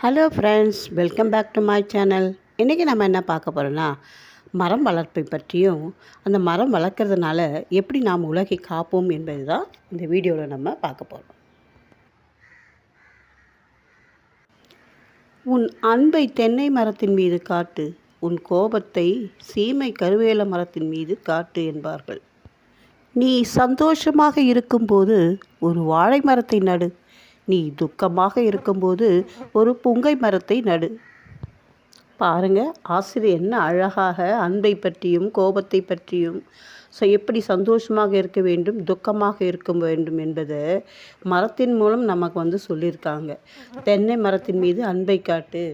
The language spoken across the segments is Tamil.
Hello friends welcome back to my channel இன்றைக்கி நம்ம என்ன பார்க்க போகிறோன்னா மரம் வளர்ப்பை பற்றியும் அந்த மரம் வளர்க்குறதுனால எப்படி நாம் உலகை காப்போம் என்பது தான் இந்த வீடியோவில் நம்ம பார்க்க போகிறோம் உன் அன்பை தென்னை மரத்தின் மீது காட்டு உன் கோபத்தை சீமை கருவேல மரத்தின் மீது காட்டு என்பார்கள். நீ சந்தோஷமாக இருக்கும்போது ஒரு வாழை மரத்தை நடு நீ துக்கமாக இருக்கும்போது ஒரு புங்கை மரத்தை நடு. பாருங்க ஆசிரியர் என்ன அழகாக அன்பை பற்றியும் கோபத்தை பற்றியும் ஸோ எப்படி சந்தோஷமாக இருக்க வேண்டும் துக்கமாக இருக்க வேண்டும் என்பதை மரத்தின் மூலம் நமக்கு வந்து சொல்லியிருக்காங்க. தென்னை மரத்தின் மீது அன்பை காட்டு.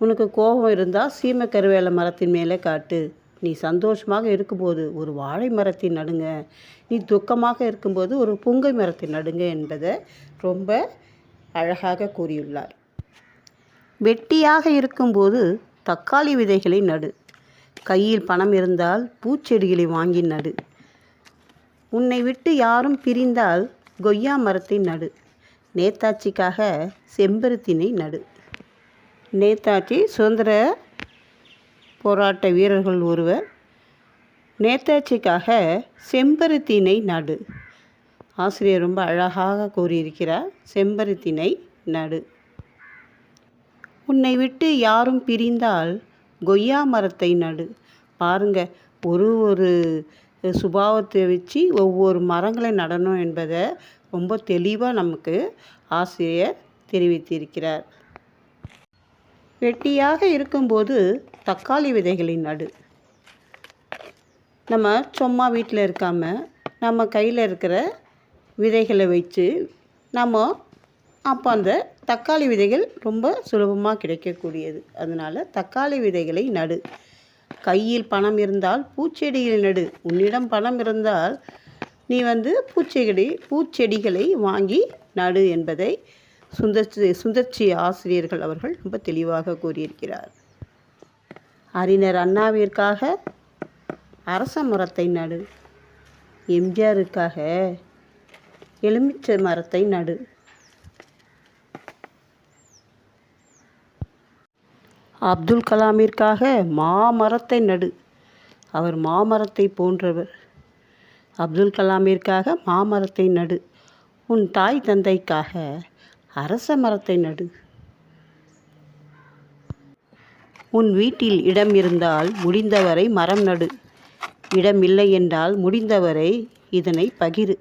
உனக்கு கோபம் இருந்தால் சீமை கருவேல மரத்தின் மேலே காட்டு. நீ சந்தோஷமாக இருக்கும்போது ஒரு வாழை மரத்தை நடுங்க. நீ துக்கமாக இருக்கும்போது ஒரு புங்கை மரத்தை நடுங்க என்பதை ரொம்ப அழகாக கூறியுள்ளார். வெட்டியாக இருக்கும்போது தக்காளி விதைகளை நடு. கையில் பணம் இருந்தால் பூச்செடிகளை வாங்கி நடு. உன்னை விட்டு யாரும் பிரிந்தால் கொய்யா மரத்தை நடு. நேதாச்சிக்காக செம்பருத்தினை நடு. நேதாஜி சுதந்திர போராட்ட வீரர்கள் ஒருவர் நேதாஜிக்காக செம்பருத்தினை நடு. ஆசிரியர் ரொம்ப அழகாக கூறியிருக்கிறார் செம்பருத்தினை நடு. உன்னை விட்டு யாரும் பிரிந்தால் கொய்யா மரத்தை நடு. பாருங்க ஒரு ஒரு சுபாவத்தை வச்சு ஒவ்வொரு மரங்களை நடணும் என்பதை ரொம்ப தெளிவாக நமக்கு ஆசிரியர் தெரிவித்திருக்கிறார். வெட்டியாக இருக்கும்போது தக்காளி விதைகளை நடு. நம்ம சும்மா வீட்டில் இருக்காமல் நம்ம கையில் இருக்கிற விதைகளை வச்சு நம்ம அப்போ அந்த தக்காளி விதைகள் ரொம்ப சுலபமாக கிடைக்கக்கூடியது. அதனால் தக்காளி விதைகளை நடு. கையில் பணம் இருந்தால் பூச்செடிகளை நடு. உன்னிடம் பணம் இருந்தால் நீ வந்து பூச்செடி பூச்செடிகளை வாங்கி நடு என்பதை சுந்தர்ச்சி சுந்தர்ச்சி ஆசிரியர்கள் அவர்கள் ரொம்ப தெளிவாக கூறியிருக்கிறார். அறிஞர் அண்ணாவிற்காக அரச மரத்தை நடு. எம்ஜிஆருக்காக எலுமிச்சை மரத்தை நடு. அப்துல் கலாமிற்காக மாமரத்தை நடு. அவர் மாமரத்தை போன்றவர். அப்துல் கலாமிற்காக மாமரத்தை நடு. உன் தாய் தந்தைக்காக அரச மரத்தை நடு. உன் வீட்டில் இடம் இருந்தால் முடிந்தவரை மரம் நடு. இடம் இல்லை என்றால் முடிந்தவரை இதனை பகிரு.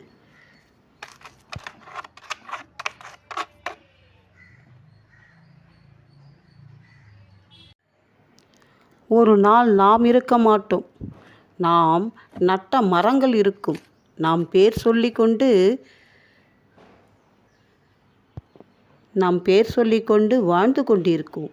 ஒரு நாள் நாம் இருக்க மாட்டோம். நாம் நட்ட மரங்கள் இருக்கும். நாம் பேர் சொல்லிக்கொண்டு நாம் பேர் சொல்லிக்கொண்டு வாழ்ந்து கொண்டிருக்கோம்.